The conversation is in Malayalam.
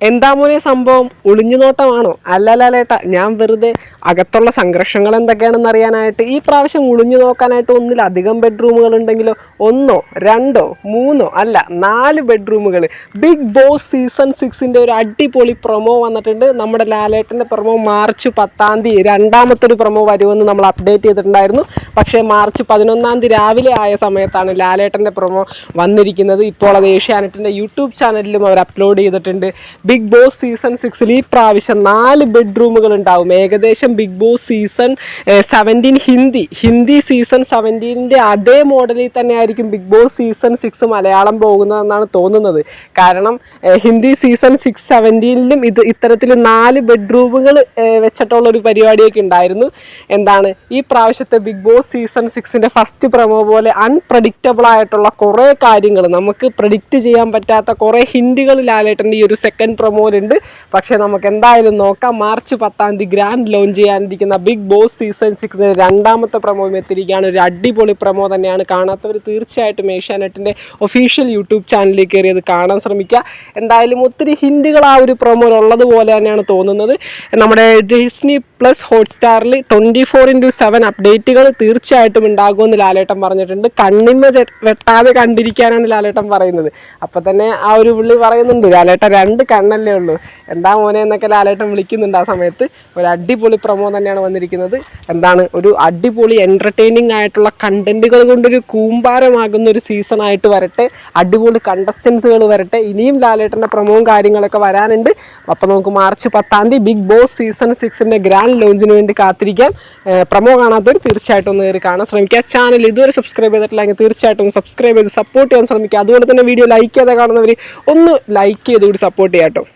എന്താ മോനെ സംഭവം? ഒളിഞ്ഞുനോട്ടമാണോ അല്ലല്ലേട്ട ഞാൻ വെറുതെ അകത്തുള്ള സംഘർഷങ്ങൾ എന്തൊക്കെയാണെന്ന് അറിയാനായിട്ട് ഈ പ്രാവശ്യം ഒളിഞ്ഞു നോക്കാനായിട്ട് ഒന്നിലധികം ബെഡ്റൂമുകൾ ഉണ്ടെങ്കിലോ? ഒന്നോ രണ്ടോ മൂന്നോ അല്ല നാല് ബെഡ്റൂമുകൾ ബിഗ് ബോസ് സീസൺ സിക്സിന്റെ ഒരു അടിപൊളി പ്രൊമോ വന്നിട്ടുണ്ട്. നമ്മുടെ ലാലേട്ടന്റെ പ്രൊമോ മാർച്ച് പത്താം തീയതി രണ്ടാമത്തെ ഒരു പ്രൊമോ വരുമെന്ന് നമ്മൾ അപ്ഡേറ്റ് ചെയ്തിട്ടുണ്ടായിരുന്നു. പക്ഷേ മാർച്ച് പതിനൊന്നാം തീയതി രാവിലെ ആയ സമയത്താണ് ലാലേട്ടന്റെ പ്രൊമോ വന്നിരിക്കുന്നത്. ഇപ്പോൾ അത് ഏഷ്യാനെറ്റിന്റെ യൂട്യൂബ് ചാനലിലും അവർ അപ്ലോഡ് ചെയ്തിട്ടുണ്ട്. ബിഗ് ബോസ് സീസൺ സിക്സിൽ ഈ പ്രാവശ്യം നാല് ബെഡ്റൂമുകൾ ഉണ്ടാവും. ഏകദേശം Bigg Boss season seventeen Hindi. Hindi season സെവന്റീനിന്റെ അതേ മോഡലിൽ തന്നെ ആയിരിക്കും Bigg Boss season six Malayalam പോകുന്നതെന്നാണ് തോന്നുന്നത്. കാരണം ഹിന്ദി സീസൺ സിക്സ് സെവന്റീനിലും ഇത് ഇത്തരത്തിൽ നാല് ബെഡ്റൂമുകൾ വെച്ചിട്ടുള്ള ഒരു പരിപാടിയൊക്കെ ഉണ്ടായിരുന്നു. എന്താണ് ഈ പ്രാവശ്യത്തെ ബിഗ് ബോസ് സീസൺ സിക്സിന്റെ ഫസ്റ്റ് പ്രമോ പോലെ അൺപ്രഡിക്റ്റബിൾ ആയിട്ടുള്ള കുറേ കാര്യങ്ങൾ നമുക്ക് പ്രഡിക്റ്റ് ചെയ്യാൻ പറ്റാത്ത കുറേ ഹിൻഡുകൾ ലാലേട്ടന്റെ ഈ ഒരു സെക്കൻഡ് പ്രൊമോയിലുണ്ട് പക്ഷേ നമുക്ക് എന്തായാലും നോക്കാം. മാർച്ച് പത്താം തീയതി ഗ്രാൻഡ് ലോഞ്ച് ചെയ്യാനിരിക്കുന്ന ബിഗ് ബോസ് സീസൺ സിക്സിന് രണ്ടാമത്തെ പ്രൊമോയും എത്തിയിരിക്കുകയാണ്. ഒരു അടിപൊളി പ്രൊമോ തന്നെയാണ് കാണാത്തവർ തീർച്ചയായിട്ടും ഏഷ്യാനെറ്റിന്റെ ഒഫീഷ്യൽ യൂട്യൂബ് ചാനലിൽ കയറി അത് കാണാൻ ശ്രമിക്കുക. എന്തായാലും ഒത്തിരി ഹിൻഡുകൾ ആ ഒരു പ്രൊമോയിൽ ഉള്ളതുപോലെ തന്നെയാണ് തോന്നുന്നത്. നമ്മുടെ ഡിസ്നി പ്ലസ് ഹോട്ട്സ്റ്റാറിൽ ട്വന്റി ഫോർ ഇന്റു സെവൻ അപ്ഡേറ്റുകൾ തീർച്ചയായിട്ടും ഉണ്ടാകുമെന്ന് ലാലേട്ടൻ പറഞ്ഞിട്ടുണ്ട്. കണ്ണിമ വെട്ടാതെ കണ്ടിരിക്കാനാണ് ലാലേട്ടൻ പറയുന്നത്. അപ്പോൾ തന്നെ ആ ഒരു പുള്ളി പറയുന്നുണ്ട് ലാലേട്ടൻ രണ്ട് കണ്ണല്ലേ ഉള്ളൂ. എന്താ മോനെ എന്നൊക്കെ ലാലേട്ടൻ വിളിക്കുന്നുണ്ട് ആ സമയത്ത്. ഒരു അടിപൊളി പ്രമോ തന്നെയാണ് വന്നിരിക്കുന്നത്. എന്താണ് ഒരു അടിപൊളി എന്റർടൈനിങ് ആയിട്ടുള്ള കണ്ടന്റുകൾ കൊണ്ടൊരു കൂമ്പാരമാകുന്ന ഒരു സീസണായിട്ട് വരട്ടെ. അടിപൊളി കണ്ടസ്റ്റൻസുകൾ വരട്ടെ. ഇനിയും ലാലേട്ടന്റെ പ്രമോവും കാര്യങ്ങളൊക്കെ വരാനുണ്ട്. അപ്പോൾ നമുക്ക് മാർച്ച് പത്താം തീയതി ബിഗ് ബോസ് സീസൺ സിക്സിന്റെ ഗ്രാൻഡ് ലോഞ്ചിന് വേണ്ടി കാത്തിരിക്കാം. പ്രമോ കാണാത്തവർ തീർച്ചയായിട്ടും ഒന്ന് കയറി കാണാൻ ശ്രമിക്കുക. ചാനൽ ഇതുവരെ സബ്സ്ക്രൈബ് ചെയ്തിട്ടില്ലെങ്കിൽ തീർച്ചയായിട്ടും സബ്സ്ക്രൈബ് ചെയ്ത് സപ്പോർട്ട് ചെയ്യാൻ ശ്രമിക്കുക. അതുപോലെ തന്നെ വീഡിയോ ലൈക്ക് ചെയ്താൽ കാണുന്നവർ ഒന്ന് ലൈക്ക് ചെയ്ത് കൂടി സപ്പോർട്ട് ചെയ്യാം